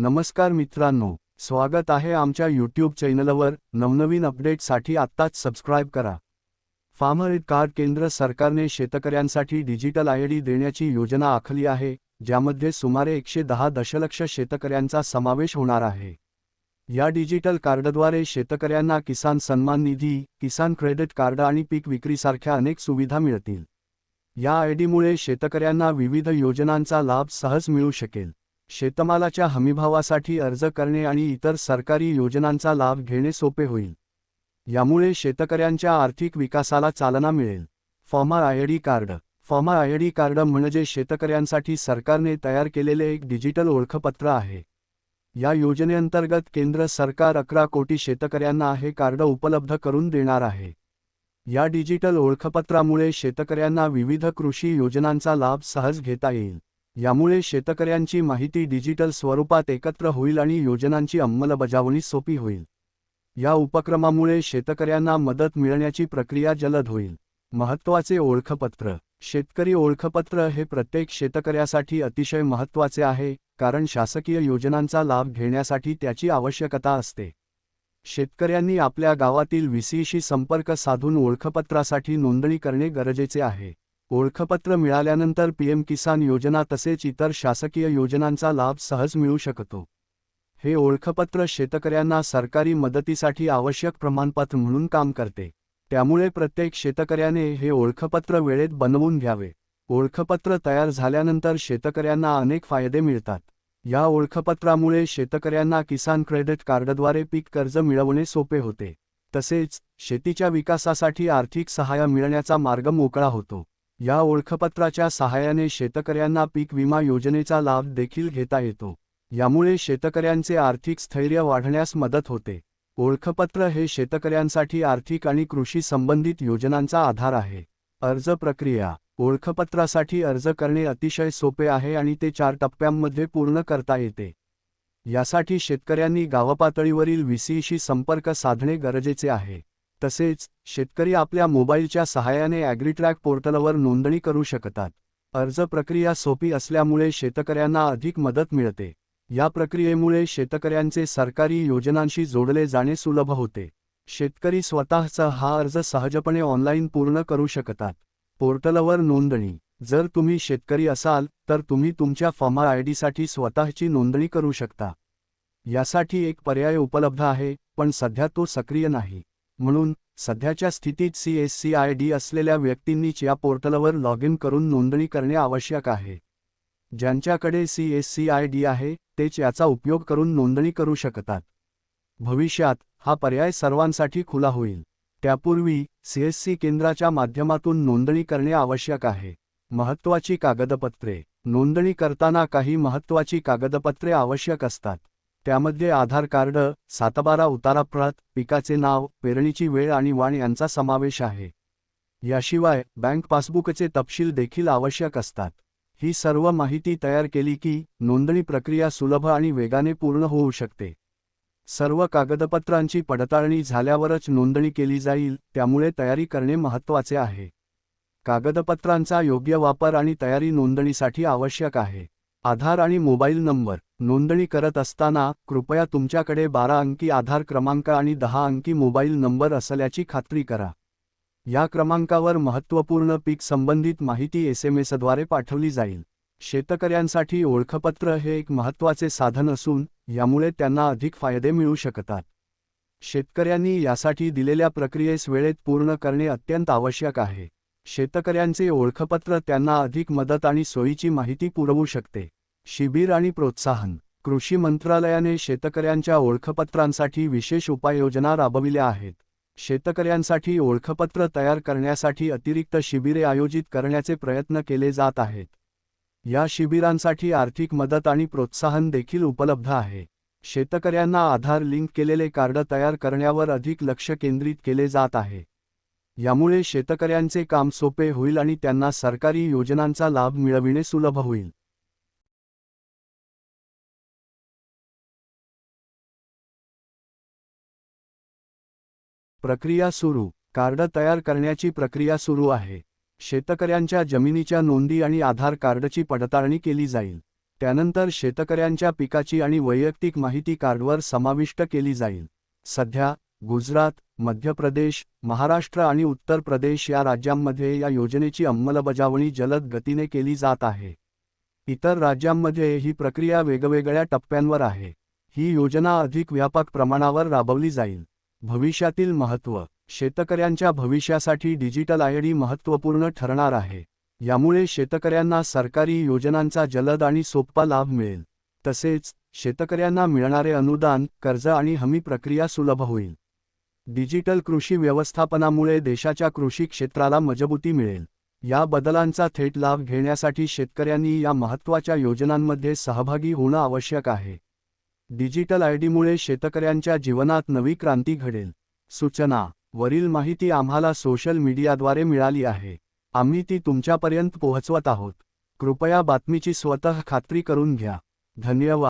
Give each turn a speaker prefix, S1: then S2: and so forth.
S1: नमस्कार मित्रांनो स्वागत आहे आमच्या यूट्यूब चॅनलवर नवनवीन अपडेटसाठी आत्ताच सबस्क्राईब करा. फार्मर कार्ड केंद्र सरकारने शेतकऱ्यांसाठी डिजिटल आय डी देण्याची योजना आखली आहे ज्यामध्ये सुमारे एकशे दहा दशलक्ष शेतकऱ्यांचा समावेश होणार आहे. या डिजिटल कार्डद्वारे शेतकऱ्यांना किसान सन्मान निधी किसान क्रेडिट कार्ड आणि पीक विक्रीसारख्या अनेक सुविधा मिळतील. या आयडीमुळे शेतकऱ्यांना विविध योजनांचा लाभ सहज मिळू शकेल. शेतमालाच्या हमीभावासाठी अर्ज करणे आणि इतर सरकारी योजनांचा लाभ घेणे सोपे होईल. यामुळे शेतकऱ्यांच्या आर्थिक विकासाला चालना मिळेल. Farmer ID card. Farmer ID card म्हणजे शेतकऱ्यांसाठी सरकारने तयार केलेले एक डिजिटल ओळखपत्र आहे. या योजनेअंतर्गत केंद्र सरकार अकरा कोटी शेतकऱ्यांना हे कार्ड उपलब्ध करून देणार आहे. या डिजिटल ओळखपत्रामुळे शेतकऱ्यांना विविध कृषी योजनांचा लाभ सहज घेता येईल. यामुळे शेतकऱ्यांची माहिती डिजिटल स्वरूपात एकत्र होईल आणि योजनांची अंमलबजावणी सोपी होईल. या उपक्रमामुळे शेतकऱ्यांना मदत मिळण्याची प्रक्रिया जलद होईल. महत्त्वाचे ओळखपत्र. शेतकरी ओळखपत्र हे प्रत्येक शेतकऱ्यासाठी अतिशय महत्त्वाचे आहे कारण शासकीय योजनांचा लाभ घेण्यासाठी त्याची आवश्यकता असते. शेतकऱ्यांनी आपल्या गावातील व्हीसीशी संपर्क साधून ओळखपत्रासाठी नोंदणी करणे गरजेचे आहे. ओळखपत्र मिळाल्यानंतर पीएम किसान योजना तसेच इतर शासकीय योजनांचा लाभ सहज मिळू शकतो. हे ओळखपत्र शेतकऱ्यांना सरकारी मदतीसाठी आवश्यक प्रमाणपत्र म्हणून काम करते. त्यामुळे प्रत्येक शेतकऱ्याने हे ओळखपत्र वेळेत बनवून घ्यावे. ओळखपत्र तयार झाल्यानंतर शेतकऱ्यांना अनेक फायदे मिळतात. या ओळखपत्रामुळे शेतकऱ्यांना किसान क्रेडिट कार्डद्वारे पीक कर्ज मिळवणे सोपे होते. तसेच शेतीच्या विकासासाठी आर्थिक सहाय्य मिळण्याचा मार्ग मोकळा होतो. या ओळखपत्राच्या सहाय्याने शेतकऱ्यांना पीक विमा योजनेचा लाभ देखील घेता येतो. यामुळे शेतकऱ्यांचे आर्थिक स्थैर्य वाढण्यास मदत होते. ओळखपत्र हे शेतकऱ्यांसाठी आर्थिक आणि कृषी संबंधित योजनांचा आधार आहे. अर्ज प्रक्रिया. ओळखपत्रासाठी अर्ज करणे अतिशय सोपे आहे आणि ते चार टप्प्यांमध्ये पूर्ण करता येते. यासाठी शेतकऱ्यांनी गावपातळीवरील व्हीसीशी संपर्क साधणे गरजेचे आहे. तसेच शेतकरी आपल्या मोबाईलच्या सहाय्याने ॲग्रीट्रॅक पोर्टलवर नोंदणी करू शकतात. अर्ज प्रक्रिया सोपी असल्यामुळे शेतकऱ्यांना अधिक मदत मिळते. या प्रक्रियेमुळे शेतकऱ्यांचे सरकारी योजनांशी जोडले जाणे सुलभ होते. शेतकरी स्वतःचा हा अर्ज सहजपणे ऑनलाईन पूर्ण करू शकतात. पोर्टलवर नोंदणी. जर तुम्ही शेतकरी असाल तर तुम्ही तुमच्या फॉर्मर आय डीसाठी स्वतःची नोंदणी करू शकता. यासाठी एक पर्याय उपलब्ध आहे पण सध्या तो सक्रिय नाही. म्हणून सध्याच्या स्थितीत C S C I D असलेल्या व्यक्तींनीच या पोर्टलवर लॉग इन करून नोंदणी करणे आवश्यक आहे. ज्यांच्याकडे C S C I D आहे तेच याचा उपयोग करून नोंदणी करू शकतात. भविष्यात हा पर्याय सर्वांसाठी खुला होईल. त्यापूर्वी सीएससी केंद्राच्या माध्यमातून नोंदणी करणे आवश्यक आहे. महत्त्वाची कागदपत्रे. नोंदणी करताना काही महत्त्वाची कागदपत्रे आवश्यक असतात. त्यामध्ये आधार कार्ड सातबारा उताराप्रात पिकाचे नाव पेरणीची वेळ आणि वाण यांचा समावेश आहे. याशिवाय बँक पासबुकचे तपशील देखील आवश्यक असतात. ही सर्व माहिती तयार केली की नोंदणी प्रक्रिया सुलभ आणि वेगाने पूर्ण होऊ शकते. सर्व कागदपत्रांची पडताळणी झाल्यावरच नोंदणी केली जाईल त्यामुळे तयारी करणे महत्त्वाचे आहे. कागदपत्रांचा योग्य वापर आणि तयारी नोंदणीसाठी आवश्यक आहे. आधार आणि मोबाईल नंबर नोंदणी करत असताना कृपया तुमच्याकडे बारा अंकी आधार क्रमांक आणि दहा अंकी मोबाईल नंबर असल्याची खात्री करा. या क्रमांकावर महत्त्वपूर्ण पीक संबंधित माहिती एस एम एसद्वारे पाठवली जाईल. शेतकऱ्यांसाठी ओळखपत्र हे एक महत्त्वाचे साधन असून यामुळे त्यांना अधिक फायदे मिळू शकतात. शेतकऱ्यांनी यासाठी दिलेल्या प्रक्रियेस वेळेत पूर्ण करणे अत्यंत आवश्यक आहे. शेतकऱ्यांचे ओळखपत्र त्यांना अधिक मदत आणि सोयीची माहिती पुरवू शकते. शिबिर आणि प्रोत्साहन. कृषी मंत्रालयाने शेतकऱ्यांच्या ओळखपत्रांसाठी विशेष उपाययोजना राबविल्या आहेत. शेतकऱ्यांसाठी ओळखपत्र तयार करण्यासाठी अतिरिक्त शिबिरे आयोजित करण्याचे प्रयत्न केले जात आहेत. या शिबिरांसाठी आर्थिक मदत आणि प्रोत्साहन देखील उपलब्ध आहे. शेतकऱ्यांना आधार लिंक केलेले कार्ड तयार करण्यावर अधिक लक्ष केंद्रित केले जात आहे. यामुळे शेतकऱ्यांचे काम सोपे होईल आणि त्यांना सरकारी योजनांचा लाभ मिळविणे सुलभ होईल. प्रक्रिया सुरू. कार्ड तयार करण्याची प्रक्रिया सुरू आहे. शेतकऱ्यांच्या जमिनीच्या नोंदी आणि आधार कार्डची पडताळणी केली जाईल. त्यानंतर शेतकऱ्यांच्या पिकाची आणि वैयक्तिक माहिती कार्डवर समाविष्ट केली जाईल. सध्या गुजरात मध्य प्रदेश महाराष्ट्र आणि उत्तर प्रदेश या राज्यांमध्ये या योजनेची अंमलबजावणी जलद गतीने केली जात आहे. इतर राज्यांमध्ये ही प्रक्रिया वेगवेगळ्या टप्प्यांवर आहे. ही योजना अधिक व्यापक प्रमाणावर राबवली जाईल. भविष्यातील महत्त्व. शेतकऱ्यांच्या भविष्यासाठी डिजिटल आयडी महत्त्वपूर्ण ठरणार आहे. यामुळे शेतकऱ्यांना सरकारी योजनांचा जलद आणि सोपा लाभ मिळेल. तसेच शेतकऱ्यांना मिळणारे अनुदान कर्ज आणि हमी प्रक्रिया सुलभ होईल. डिजिटल कृषी व्यवस्थापनामुळे देशाच्या कृषी क्षेत्राला मजबूती मिळेल. या बदलांचा थेट लाभ घेण्यासाठी शेतकऱ्यांनी या महत्त्वाच्या योजनांमध्ये सहभागी होणं आवश्यक आहे. डिजिटल आयडीमुळे शेतकऱ्यांच्या जीवनात नवी क्रांती घडेल. सूचना. वरील माहिती आम्हाला सोशल मीडियाद्वारे मिळाली आहे. आम्ही ती तुमच्यापर्यंत पोहोचवत आहोत. कृपया बातमीची स्वतः खात्री करून घ्या. धन्यवाद.